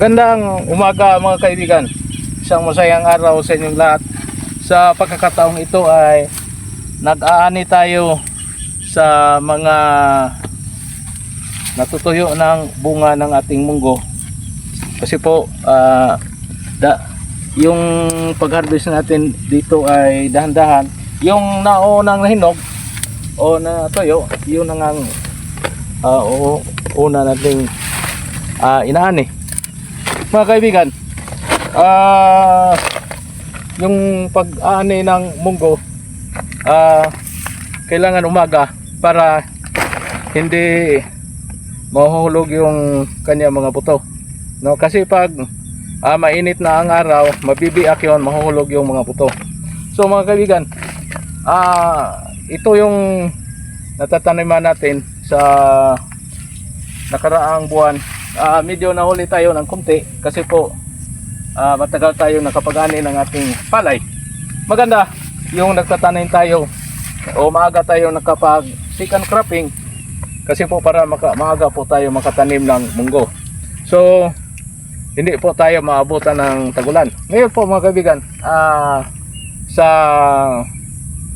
Magandang umaga mga kaibigan. Isang masayang araw sa inyong lahat. Sa pagkakataong ito ay nag-aani tayo sa mga natutuyo ng bunga ng ating munggo. Kasi po ah, da, yung pag-harvest natin dito ay dahan-dahan. Yung naunang nahinog o natuyo, yun ang o- una nating ah, inaani mga kaibigan ah yung pag-aani ng munggo ah kailangan umaga para hindi mahuhulog yung kanya mga buto. No kasi pag ah, mainit na ang araw mabibiak yon mahuhulog yung mga buto. So mga kaibigan ah ito yung natataniman natin sa nakaraang buwan Ah, medyo nahuli tayo ng kunti kasi po ah, matagal tayo nakapag-ani ng ating palay. Maganda yung nagtatanim tayo o maaga tayo nakapag second cropping kasi po para maka, maaga po tayo makatanim ng munggo. So, hindi po tayo maabutan ng tagulan. Ngayon po mga kaibigan, ah, sa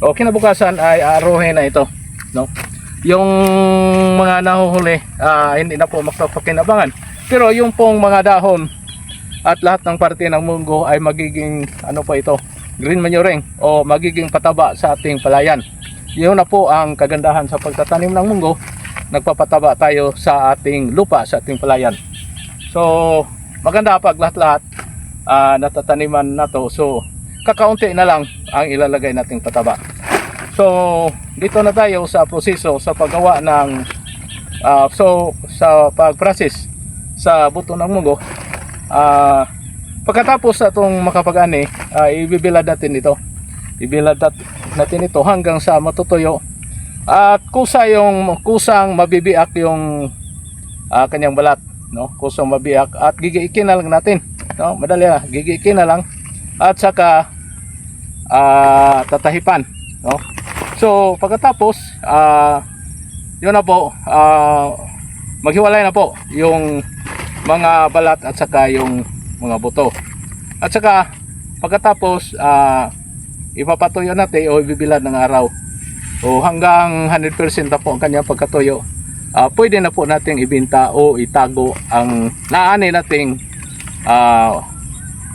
o kinabukasan ay aruhin na ito, no? Yung mga nahuhuli, ah, hindi na po makapakinabangan. Pero yung pong mga dahon at lahat ng parte ng munggo ay magiging ano pa ito, green manuring o magiging pataba sa ating palayan. Yun na po ang kagandahan sa pagtatanim ng munggo. Nagpapataba tayo sa ating lupa, sa ating palayan. So, maganda pag lahat-lahat ah, natataniman na to. So, kakaunti na lang ang ilalagay nating pataba. So, dito na tayo sa proseso sa paggawa ng ah, so sa pag-process sa buto ng munggo. Ah, pagkatapos sa itong makapag-ani, ah, ibibilad natin ito. Ibilad nat- natin ito hanggang sa matutuyo. At kusa yung kusang mabibiak yung ah, kanyang balat, no? Kusang mabiyak at gigiikin na lang natin, no? Madali na, gigiikin na lang at saka ah, tatahipan, no? So, pagkatapos, ah, yun na po, ah, maghiwalay na po yung mga balat at saka yung mga buto. At saka, pagkatapos, ah, ipapatuyo natin o ibibilad ng araw. O hanggang 100% na po ang kanyang pagkatuyo, ah, pwede na po nating ibinta o itago ang naani nating ah,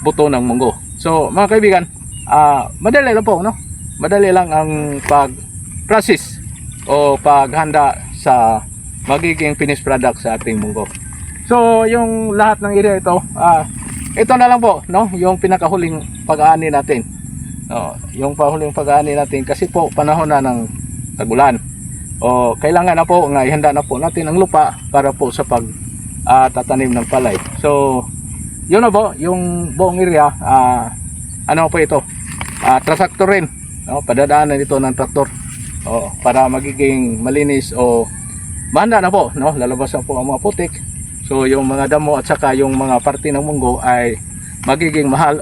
buto ng munggo. So, mga kaibigan, ah, madali lang po, no? Madali lang ang pag-process o paghanda sa magiging finished product sa ating munggo. So, yung lahat ng area ito, ah, ito na lang po, no? Yung pinakahuling pag-aani natin. No, yung pahuling pag-aani natin kasi po panahon na ng tagulan. O kailangan na po nga ihanda na po natin ang lupa para po sa pag ah, tatanim ng palay. So, yun na po, yung buong area, ah, ano po ito? Ah, tractor rin. No, padadaanan ito ng traktor. O, para magiging malinis o mahanda na po, no? Lalabas na po ang mga putik. So, yung mga damo at saka yung mga parte ng munggo ay magiging mahal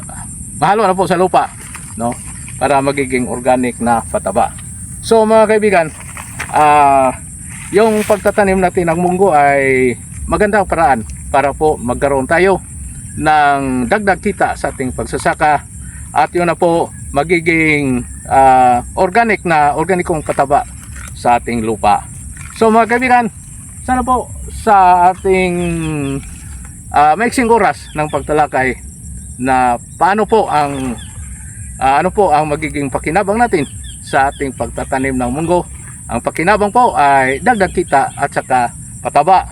mahalo na po sa lupa, no? Para magiging organic na pataba. So, mga kaibigan, ah yung pagtatanim natin ng munggo ay magandang paraan para po magkaroon tayo ng dagdag kita sa ating pagsasaka at yun na po magiging ah, organic na organikong pataba sa ating lupa. So mga kaibigan, sana po sa ating uh, maiksing oras ng pagtalakay na paano po ang ah, ano po ang magiging pakinabang natin sa ating pagtatanim ng munggo. Ang pakinabang po ay dagdag kita at saka pataba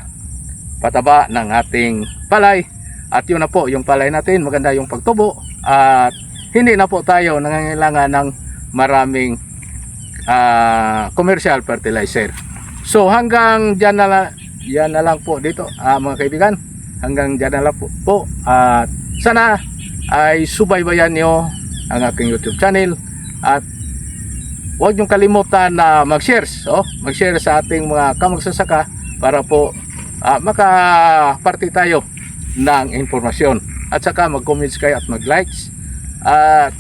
pataba ng ating palay at yun na po yung palay natin maganda yung pagtubo at hindi na po tayo nangangailangan ng maraming ah, commercial fertilizer. So hanggang dyan na, yan na lang po dito ah, mga kaibigan. Hanggang dyan na lang po, po. at sana ay subaybayan nyo ang aking youtube channel. At huwag niyong kalimutan na mag-share oh, mag-share sa ating mga kamagsasaka para po ah, makaparte tayo ng informasyon at saka mag-comments kayo at mag-likes. At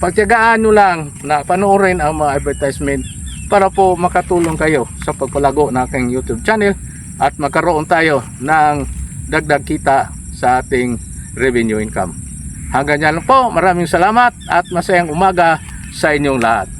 pagtiyagaan nyo lang na panoorin ang mga advertisement para po makatulong kayo sa pagpalago ng aking YouTube channel at magkaroon tayo ng dagdag kita sa ating revenue income. Hanggang yan lang po. Maraming salamat at masayang umaga sa inyong lahat.